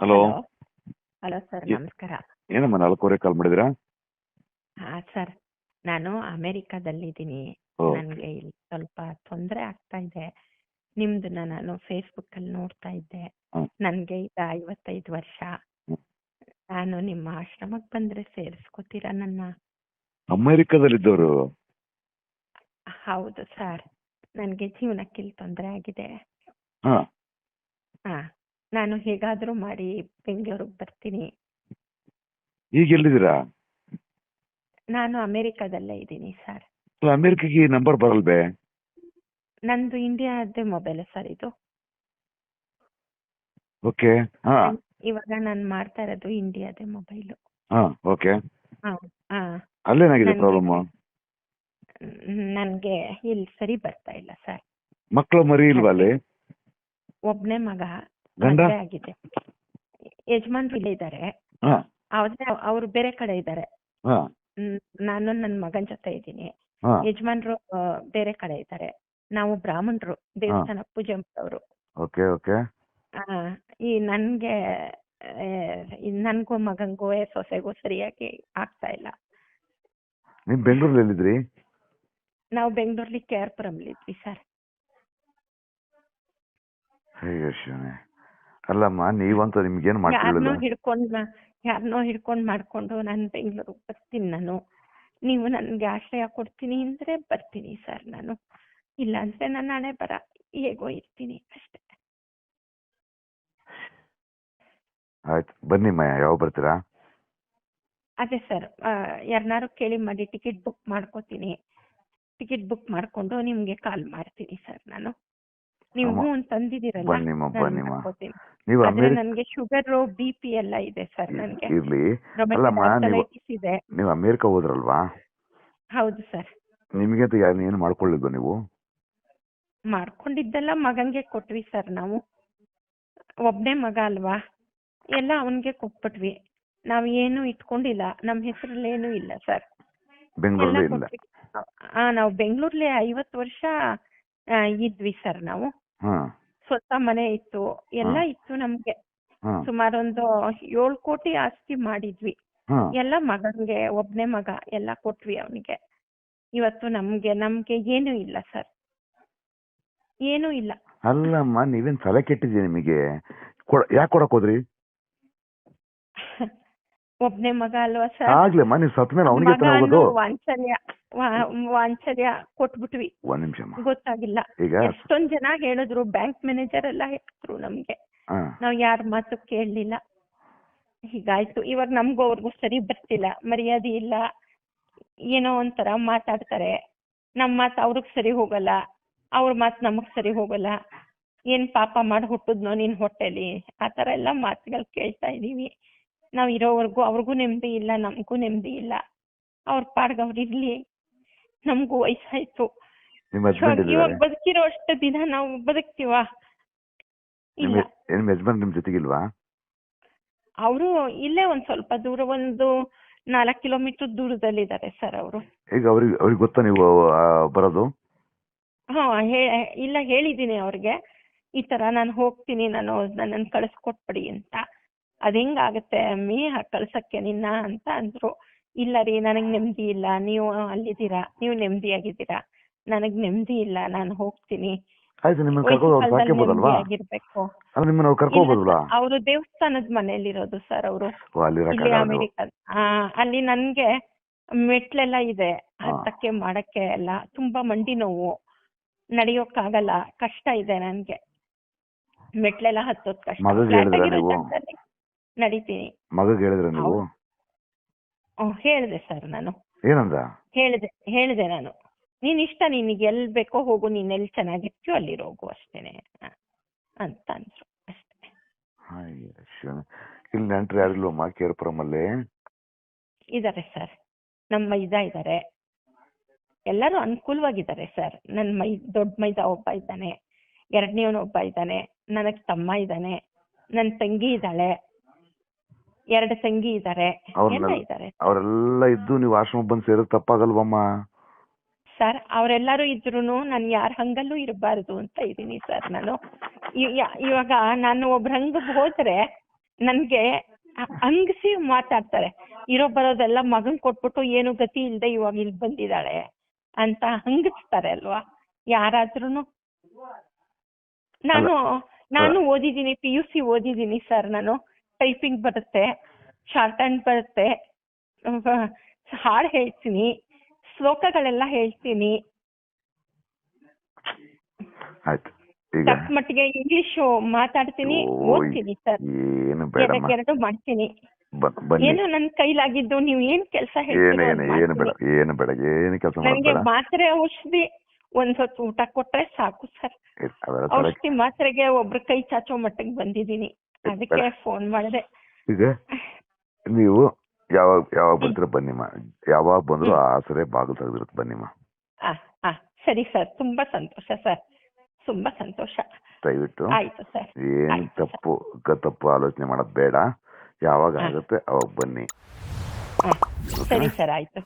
Hello? Hello? Sir ನಮಸ್ಕಾರ. ಏನಮ್ಮ ನಾಲ್ಕೂವರೆ ಕಾಲ್ ಮಾಡಿದ್ರಾ ಹಾ ಸರ್. ನಾನು ಅಮೆರಿಕಾದಲ್ಲಿದ್ದೀನಿ. ಇದ್ದೀನಿ ನನಗೆ ಇಲ್ಲಿ ಸ್ವಲ್ಪ ತೊಂದರೆ ಆಗ್ತಾ ಇದೆ. ನಿಮ್ದನ್ನ ನಾನು ಫೇಸ್ಬುಕ್ ಅಲ್ಲಿ ನೋಡ್ತಾ ಇದ್ದೆ. ನನ್ಗೆ ಈಗ ಐವತ್ತೈದು ವರ್ಷ. ನಾನು ನಿಮ್ಮ ಆಶ್ರಮಕ್ಕೆ ಬಂದ್ರೆ ಸೇರಿಸ್ಕೋತೀರಾ ನನ್ನ? ಅಮೆರಿಕದಲ್ಲಿದ್ದವರು? ಹೌದು ಸರ್. ನನಗೆ ಜೀವನಕ್ಕೆ ಇಲ್ಲಿ ತೊಂದರೆ ಆಗಿದೆ. ಹಾ. ನಾನು ಹೇಗಾದರೂ ಮಾಡಿ ಬೆಂಗಳೂರಿಗೆ ಬರ್ತೀನಿ. ಈಗ ಎಲ್ಲಿದ್ದೀರಾ? ನಾನು ಅಮೆರಿಕಾದಲ್ಲೇ ಇದ್ದೀನಿ ಸರ್. ಅಮೆರಿಕಗೆ ನಂಬರ್ ಬರಲ್ವೇ? ನಂದು ಇಂಡಿಯಾದ ಮೊಬೈಲ್ ಸರ್ ಇದು. ಓಕೆ ಹಾ. ಇವಾಗ ನಾನು ಮಾಡ್ತಾ ಇರೋದು ಇಂಡಿಯಾದ ಮೊಬೈಲ್. ಹಾ ಓಕೆ. ಹಾ ಹಾ. ಅಲ್ಲೇನಾಗಿದೆ ಪ್ರಾಬ್ಲಮ್? ನನಗೆ ಇಲ್ಲಿ ಸರಿ ಬರ್ತಾ ಇಲ್ಲ ಸರ್. ಮಕ್ಕಳು ಮರಿ ಇಲ್ವಾ ಅಲ್ಲಿ ಒಬ್ನೇ ಮಗ ಮದ್ವೆ ಆಗಿದೆ. ಯಜಮಾನ್ರು ಇಲ್ಲೇ ಇದ್ದಾರೆ ಅವರು ಆದ್ರೆ ಅವ್ರು ಬೇರೆ ಕಡೆ ಇದ್ದಾರೆ ನಾನು ನನ್ನ ಮಗನ ಜೊತೆ ಇದ್ದೀನಿ. ಯಜಮಾನ್ರು ಬೇರೆ ಕಡೆ ಇದ್ದಾರೆ ನಾವು ಬ್ರಾಹ್ಮಣರು ದೇವಸ್ಥಾನ ಪೂಜೆ ಮಾಡೋರು. Okay okay. ಈ ನನ್ಗೆ ನನ್ಗೂ ಮಗಂಗೂ ಸೊಸೆಗೂ ಸರಿಯಾಗಿ ಆಗ್ತಾ ಇಲ್ಲ. ಬೆಂಗಳೂರಲ್ಲಿ ನಾವು ಬೆಂಗಳೂರಲ್ಲಿ ಕೆ ಆರ್ ಪುರಂ ಇದ್ವಿ ಸರ್. ಅಯ್ಯೋ ಶಿವನೇ. ಅಲ್ಲಮ್ಮ ನೀವಂತೂ ನಿಮ್ಗೇನ್ ಯಾರನ್ನೋ ಮಾಡ್ಕೊಳ್ಳಿಲ್ಲ ಹಿಡ್ಕೊಂಡ್ ಯಾರನ್ನೋ ಹಿಡ್ಕೊಂಡ್ ಮಾಡ್ಕೊಂಡು ನಾನು ಬೆಂಗಳೂರಿಗೆ ಬರ್ತೀನಿ ನಾನು. ನೀವು ನನ್ಗೆ ಆಶ್ರಯ ಕೊಡ್ತೀನಿ ಅಂದ್ರೆ ಬರ್ತೀನಿ ಸರ್ ನಾನು. ಇಲ್ಲ ಅಂದ್ರೆ ನಾನು ಹಣೆ ಬರ ಹೇಗೋ ಇರ್ತೀನಿ ಅಷ್ಟೇ. ಆಯ್ತು ಬನ್ನಿ ಮಯ ಯಾವಾಗ ಬರ್ತೀರಾ? ಅದೇ ಸರ್ ಯಾರನ್ನಾರು ಕೇಳಿ ಮಾಡಿ ಟಿಕೆಟ್ ಬುಕ್ ಮಾಡ್ಕೋತೀನಿ. ಟಿಕೆಟ್ ಬುಕ್ ಮಾಡ್ಕೊಂಡು ನಿಮ್ಗೆ ಕಾಲ್ ಮಾಡ್ತೀನಿ ಸರ್ ನಾನು. ನೀವು ಹ್ಞೂ ತಂದಿದ್ದೀರಲ್ಲ ಬನ್ನಿಮ್ಮ ನಾನು ಬನ್ನಿಮ್ಮ ನೀವು ನನ್ಗೆ ಶುಗರ್ ಬಿ ಪಿ ಎಲ್ಲ ಇದೆ ಸರ್ ನನ್ಗೆ. ಇರ್ಲಿ. ಅಲ್ಲಮ್ಮ, ನೀವು- ಇದೆ. ನೀವು ಅಮೇರಿಕ ಹೋದ್ರಲ್ವಾ? ಹೌದು ಸರ್. ನಿಮ್ಗೆ ಅಂತ ಏನು ಮಾಡ್ಕೊಳ್ಳಿದ್ದು ನೀವು? ಮಾಡ್ಕೊಂಡಿದ್ದೆಲ್ಲ ಮಗಂಗೆ ಕೊಟ್ವಿ ಸರ್ ನಾವು. ಒಬ್ನೇ ಮಗ ಅಲ್ವಾ? ಎಲ್ಲ ಅವನ್ಗೆ ಕೊಟ್ಬಿಟ್ವಿ. ನಾವ್ ಏನು ಇಟ್ಕೊಂಡಿಲ್ಲ. ನಮ್ ಹೆಸರಲ್ಲಿ ಏನು ಇಲ್ಲ ಸರ್. ಬೆಂಗಳೂರಲ್ಲಿ ಇಲ್ಲ. ನಾವು ಬೆಂಗಳೂರಲ್ಲಿ ಐವತ್ತು ವರ್ಷ ಇದ್ವಿ ಸರ್ ನಾವು. ಸ್ವಂತ ಮನೆ ಇತ್ತು. ಎಲ್ಲ ಇತ್ತು ನಮ್ಗೆ. ಸುಮಾರೊಂದು ಏಳ್ ಕೋಟಿ ಆಸ್ತಿ ಮಾಡಿದ್ವಿ. ಎಲ್ಲ ಮಗನ್ಗೆ ಒಬ್ನೇ ಮಗ ಎಲ್ಲ ಕೊಟ್ವಿ ಅವನಿಗೆ. ಇವತ್ತು ನಮ್ಗೆ ನಮ್ಗೆ ಏನು ಇಲ್ಲ ಸರ್. ಏನು ಇಲ್ಲ. ಅಲ್ಲಮ್ಮ ನೀವೇನ್ ತಲೆ ಕೆಟ್ಟಿದ್ಯಾ ನಿಮಗೆ? ಯಾಕೆ ಕೊಡಕ್ ಹೋದ್ರಿ? ಒಬ್ನೇ ಮಗ ಅಲ್ವಾ ಸರ್? ಆಗ್ಲಮ್ಮ ನೀವು ಸತ್ ಮೇಲೆ ಅವನಿಗೆ ವಾಂಚಲ್ಯ ವಾಂಚಲ್ಯ ಕೊಟ್ಬಿಟ್ವಿ. ಒಂದ್ ನಿಮಿಷ ಗೊತ್ತಾಗಿಲ್ಲ. ಈಗ ಎಷ್ಟೊಂದ್ ಜನ ಹೇಳಿದ್ರು ಬ್ಯಾಂಕ್ ಮ್ಯಾನೇಜರ್ ಎಲ್ಲ ಹೇಳಿದ್ರು ನಮ್ಗೆ. ನಾವ್ ಯಾರ ಮಾತು ಕೇಳಲಿಲ್ಲ. ಹೀಗಾಯ್ತು. ಇವಾಗ ನಮ್ಗೂ ಅವ್ರಿಗೂ ಸರಿ ಬರ್ತಿಲ್ಲ. ಮರ್ಯಾದೆ ಇಲ್ಲ. ಏನೋ ಒಂಥರ ಮಾತಾಡ್ತಾರೆ. ನಮ್ ಮಾತು ಅವ್ರಿಗೆ ಸರಿ ಹೋಗಲ್ಲ. ಅವ್ರ ಮಾತು ನಮಗ್ ಸರಿ ಹೋಗಲ್ಲ. ಏನ್ ಪಾಪ ಮಾಡಿ ಹುಟ್ಟಿದ್ನೋ ನಿನ್ ಹೊಟ್ಟೆಲಿ? ಆತರ ತರ ಎಲ್ಲ ಮಾತುಗಳು ಕೇಳ್ತಾ ಇದೀವಿ. ನಾವ್ ಇರೋವರೆಗೂ ಅವ್ರಿಗೂ ನೆಮ್ಮದಿ ಇಲ್ಲ ನಮಗೂ ನೆಮ್ಮದಿ ಇಲ್ಲ. ಅವ್ರ ಪಾಡ್ಗ ಅವ್ರು ಇರ್ಲಿ. ನಮಗೂ ವಯಸ್ಸಾಯ್ತು. ಇವಾಗ ಬದುಕಿರೋ ಅಷ್ಟು ದಿನ ನಾವು ಬದುಕ್ತೀವಾ? ನಿಮ್ ಜೊತೆಗಿಲ್ವಾ? ಅವರು ಇಲ್ಲೇ ಒಂದ್ ಸ್ವಲ್ಪ ದೂರ ಒಂದು ನಾಲ್ಕು ಕಿಲೋಮೀಟರ್ ದೂರದಲ್ಲಿ ಇದಾರೆ ಸರ್ ಅವರು. ಈಗ ಅವ್ರಿಗೆ ಅವ್ರಿಗೆ ಗೊತ್ತಾ ನೀವು ಆ, ಬರೋದು? ಹಾ ಹೇ ಇಲ್ಲ ಹೇಳಿದ್ದೀನಿ ಅವ್ರಿಗೆ. ಈ ತರ ನಾನು ಹೋಗ್ತೀನಿ ನಾನು ನನ್ನನ್ನು ಕಳಿಸ್ಕೊಟ್ಬಿಡಿ ಅಂತ. ಅದ್ ಹೆಂಗಾಗತ್ತೆ ಅಮ್ಮಿ ಹಾಗ್ ಕಳ್ಸಕ್ಕೆ ನಿನ್ನ ಅಂತ ಅಂದ್ರು. ಇಲ್ಲ ರೀ ನನಗ್ ನೆಮ್ಮದಿ ಇಲ್ಲ. ನೀವು ಅಲ್ಲಿದ್ದೀರಾ ನೀವು ನೆಮ್ಮದಿಯಾಗಿದ್ದೀರಾ ನನಗ್ ನೆಮ್ಮದಿ ಇಲ್ಲ ನಾನು ಹೋಗ್ತೀನಿ. ಆಯ್ತು ನಿಮ್ಮನ್ನ ಕರ್ಕೊಂಡು ಅವ್ರು ಆಗಿರ್ಬೇಕು ನಿಮ್ಮನ್ನ ಅವ್ರು ಕರ್ಕೋಬೋದಲ್ವಾ ಅವರು ದೇವಸ್ಥಾನದ ಮನೇಲಿರೋದು ಸರ್ ಅವರು. ಇಲ್ಲಿ ಅಮೆರಿಕ ಅಲ್ಲಿ ನನ್ಗೆ ಮೆಟ್ಲೆಲ್ಲ ಇದೆ. ಹತ್ತಕ್ಕೆ ಮಾಡಕ್ಕೆ ಎಲ್ಲ ತುಂಬಾ ಮಂಡಿ ನೋವು. ನಡೆಯೋಕ್ಕಾಗಲ್ಲ ಕಷ್ಟ ಇದೆ ನನ್ಗೆ. ಮೆಟ್ಲೆಲ್ಲ ಹತ್ತೋದ್ ಕಷ್ಟ. ನಡೀತೀನಿ. ಮಗಗ್ ಹೇಳಿದ್ರೆ ನೀವು? ಹೇಳ್ದೆ ಸರ್ ನಾನು. ಏನಂದ? ಹೇಳ್ದೆ ಹೇಳ್ದೆ ನಾನು. ನೀನ್ ಇಷ್ಟ ನಿನಗೆ ಎಲ್ ಬೇಕೋ ಹೋಗು ನೀನ್ ಎಲ್ ಚೆನ್ನಾಗಿರ್ತೀಯೋ ಅಲ್ಲಿ ಹೋಗು ಅಷ್ಟೇನೆ. ಅಂತ ಅಂದ್ರು ಅಷ್ಟೇ. ಇಲ್ಲಿ ನೆಂಟ್ರು ಯಾರಿಲ್ವ ಕೇರ್ಪುರಂ ಅಲ್ಲಿ ಇದಾರೆ ಸರ್ ನಮ್ಮ ಮೈದಾ ಇದ್ದಾರೆ ಎಲ್ಲರೂ ಅನುಕೂಲವಾಗಿದ್ದಾರೆ ಸರ್ ನನ್ನ ಮೈ ದೊಡ್ಡ ಮೈದ ಒಬ್ಬ ಇದ್ದಾನೆ. ಎರಡನೇ ಒಬ್ಬ ಇದ್ದಾನೆ. ನನಗ್ ತಮ್ಮ ಇದ್ದಾನೆ. ನನ್ನ ತಂಗಿ ಇದ್ದಾಳೆ. ಎರಡು ತಂಗಿ ಇದ್ದಾರೆ ಅವ್ರನ್ನ- ಎಲ್ಲ ಇದ್ದಾರೆ ಅವರೆಲ್ಲ ಇದ್ದು ನೀವು ಆಶ್ರಮ ಬಂದು ಸೇರೋದು ತಪ್ಪಾಗಲ್ವಮ್ಮ? ಸರ್ ಅವರೆಲ್ಲರೂ ಇದ್ರೂನು ನಾನು ಯಾರ ಹಂಗಲ್ಲೂ ಇರಬಾರ್ದು ಅಂತ ಇದೀನಿ ಸರ್ ನಾನು. ಇವಾಗ ನಾನು ಒಬ್ರ ಹಂಗ ಹೋದ್ರೆ ನನ್ಗೆ ಹಂಗಸಿ ಮಾತಾಡ್ತಾರೆ. ಇರೋ ಬರೋದೆಲ್ಲ ಮಗನ್ ಕೊಟ್ಬಿಟ್ಟು ಏನು ಗತಿ ಇಲ್ದೆ ಇವಾಗ ಇಲ್ಲಿ ಬಂದಿದ್ದಾಳೆ ಅಂತ ಹಂಗಿಸ್ತಾರೆ ಅಲ್ವಾ? ಯಾರಾದ್ರೂನು. ನಾನು ನಾನು ಓದಿದ್ದೀನಿ ಪಿ ಯು ಸಿ ಓದಿದ್ದೀನಿ ಸರ್ ನಾನು. ಟೈಪಿಂಗ್ ಬರುತ್ತೆ ಶಾರ್ಟ್ ಹ್ಯಾಂಡ್ ಬರುತ್ತೆ ಹಾಡು ಹೇಳ್ತೀನಿ ಶ್ಲೋಕಗಳೆಲ್ಲ ಹೇಳ್ತೀನಿ. ತಕ್ಕ ಮಟ್ಟಿಗೆ ಇಂಗ್ಲಿಷ್ ಮಾತಾಡ್ತೀನಿ ಓದ್ತೀನಿ ಸರ್. ಎರಡು ಮಾಡ್ತೀನಿ. ಏನು ನನ್ ಕೈಲಾಗಿದ್ದು ನೀವು ಏನ್ ಕೆಲಸ ನನಗೆ ಮಾತ್ರೆ ಔಷಧಿ ಒಂದ್ ಊಟ ಕೊಟ್ರೆ ಸಾಕು ಸರ್. ಔಷಧಿ ಮಾತ್ರೆಗೆ ಒಬ್ರು ಕೈ ಚಾಚೋ ಮಟ್ಟಿಗೆ ಬಂದಿದ್ದೀನಿ. ಅದಕ್ಕೆ ಫೋನ್ ಮಾಡಿದೆ. ಈಗ ನೀವು ಯಾವಾಗ ಯಾವಾಗ ಬಂದ್ರೆ ಬನ್ನಿಮ್ಮ ಯಾವಾಗ ಬಂದ್ರು ಆಸರೆ ಸರಿ ಬಾಗಿಲು ತೆಗೆದಿರುತ್ತೆ ಬನ್ನಿಮ್ಮ ಸರಿ ಸರ್. ತುಂಬಾ ಸಂತೋಷ ಸರ್. ತುಂಬಾ ಸಂತೋಷ. ದಯವಿಟ್ಟು ಏನ್ ತಪ್ಪು ತಪ್ಪು ಆಲೋಚನೆ ಮಾಡೋದ್ ಬೇಡ. ಯಾವಾಗ ಆಗುತ್ತೆ ಅವಾಗ ಬನ್ನಿ. ಸರಿ ಸರ್ ಆಯ್ತು.